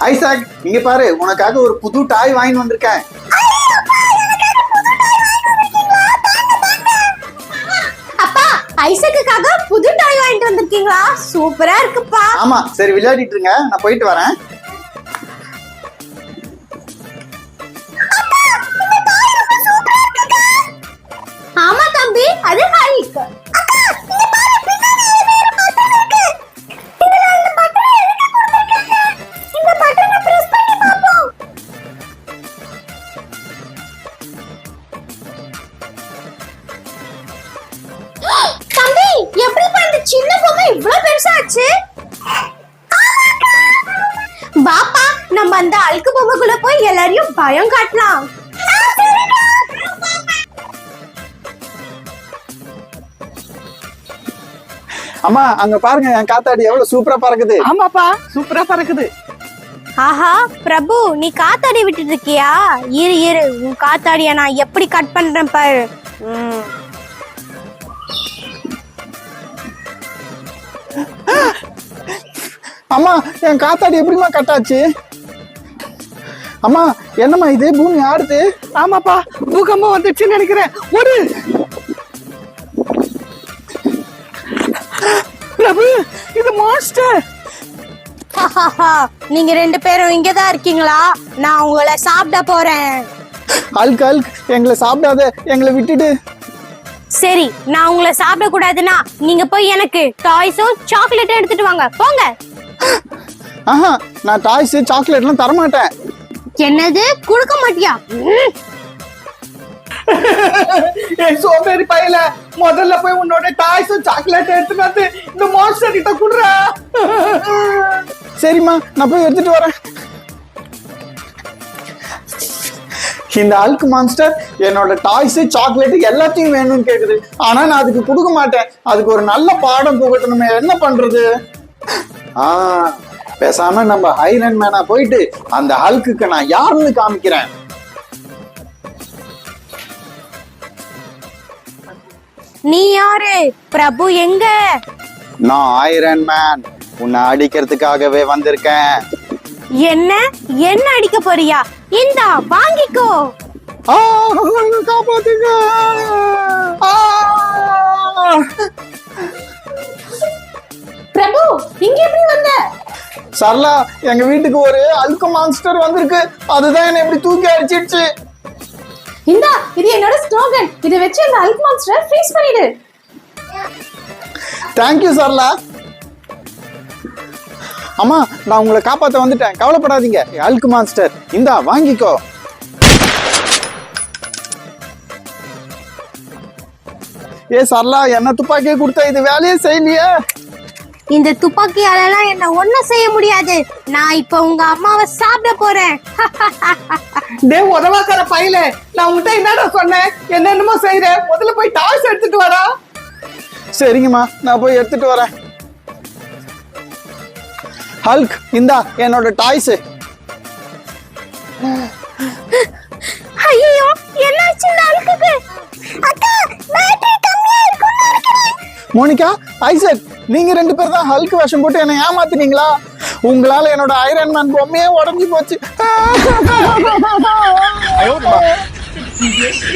Isaac இங்க பாரு உனக்காக ஒரு புது டாய் வாங்கி வந்திருக்கேன். ஐசக்குக்காக புது டாய் வாங்கிட்டு வந்திருக்கீங்களா? சூப்பரா இருக்குப்பா. ஆமா சரி விளையாடிட்டு இருங்க நான் போயிட்டு வரேன். இவ்ளோ பெருசாச்சு? பாப்பா நம்ம அந்த அழுக்கு பொம்மைக்குள்ள போய் எல்லாரையும் பயம் காட்டலாம். அம்மா அங்க பாருங்க என் காத்தாடி எவ்வளவு சூப்பரா பறக்குது. ஆமாப்பா சூப்பரா பறக்குது. ஆஹா பிரபு நீ காத்தாடி விட்டுட்டு இருக்கியா? இரு இரு உன் காத்தாடிய நான் எப்படி கட் பண்றேன் பாரு. அம்மா என் காத்தாடி எப்படிம்மா கட்டாச்சு அம்மா என்னம்மா இது? பூமி ஆடுது ஆமாப்பா பூகம்பம் வந்துச்சுன்னு நினைக்கிறேன். ஒரு பிரபு இது மாஸ்டர். நீங்க ரெண்டு பேரும் இங்கதான் இருக்கீங்களா? நான் உங்களை சாப்பிட போறேன். அல்க் அல்க் எங்களை சாப்பிடாத எங்களை விட்டுடு. சரி நான் உங்களை சாப்பிட கூடாதுன்னா நீங்க போய் எனக்கு டாய்ஸும் சாக்லேட்டும் எடுத்துட்டு வாங்க. போங்க. ஆஹா நான் டாய்ஸ் சாக்லேட்லாம் தரமாட்டேன். என்னது? கொடுக்க மாட்டியா. என் சோம்பேறி பையல முதல்ல போய் உன்னோட டாய்ஸும் சாக்லேட் எடுத்துட்டு வந்து இந்த மாஸ்டர் கிட்ட குடுறா. சரிம்மா நான் போய் எடுத்துட்டு வரேன். இந்த அல்க் மான்ஸ்டர் என்னோட டாய்ஸ் சாக்லேட் எல்லாத்தையும் வேணும்னு கேக்குது. ஆனா நான் அதுக்கு கொடுக்க மாட்டேன். அதுக்கு ஒரு நல்ல பாடம் புகட்டணுமே. என்ன பண்றது? ஆ பேசாம நம்ம ஐரன் மேனா போயிட்டு அந்த ஹல்க்குக்கு நான் யாருன்னு காமிக்கிறேன். நீ யாரு? பிரபு எங்க? நான் ஐரன் மேன். உன்னை அடிக்கிறதுக்காகவே வந்திருக்கேன். என்ன? என்ன அடிக்க போறியா? இந்தா வாங்கிக்கோ. காப்பாத்துங்க. சரளா எங்க வீட்டுக்கு ஒரு அல்கு மான்ஸ்டர் வந்திருக்கு. அதுதான் என்னை இப்படி தூக்கி அடிச்சிடுச்சு. இந்தா இது என்னோட ஸ்லோகன் இதை வச்சு அந்த அல்க் மான்ஸ்டர் ஃப்ரீஸ் பண்ணிடு. Thank you Sarala. அம்மா நான் உங்களை காப்பாத்த வந்துட்டேன். கவலைப்படாதீங்க. அல்கு மான்ஸ்டர் இந்தா வாங்கிக்கோ. ஏ சரளா என்ன துப்பாக்கியே கொடுத்தா? இது வேலையே செய்யலையே. இந்த துப்பாக்கியாலலாம் என்ன ஒண்ணும் செய்ய முடியாது. நான் இப்ப உங்க அம்மாவை சாப்பிட போறேன். டே உதவாக்கார பையல. நான் உன்கிட்ட என்னடா சொன்னேன்? என்னென்னமோ செய்யறேன் முதல்ல போய் டாய்ஸ் எடுத்துட்டு வரா சரிங்கம்மா நான் போய் எடுத்துட்டு வரேன். ஹல்க் இந்தா என்னோட டாய்ஸ். ஐயோ என்னாச்சு இந்த அழுக்குக்கு அக்கா பேட்டரி கம்மியா இருக்கும்னு நினைக்கிறேன். மோனிகா ஐசக். நீங்க ரெண்டு பேர் தான் ஹல்க் வேஷம் போட்டு என்னை ஏமாத்துனீங்களா? உங்களால என்னோட ஐரன் மேன் பொம்மையே உடஞ்சி போச்சு.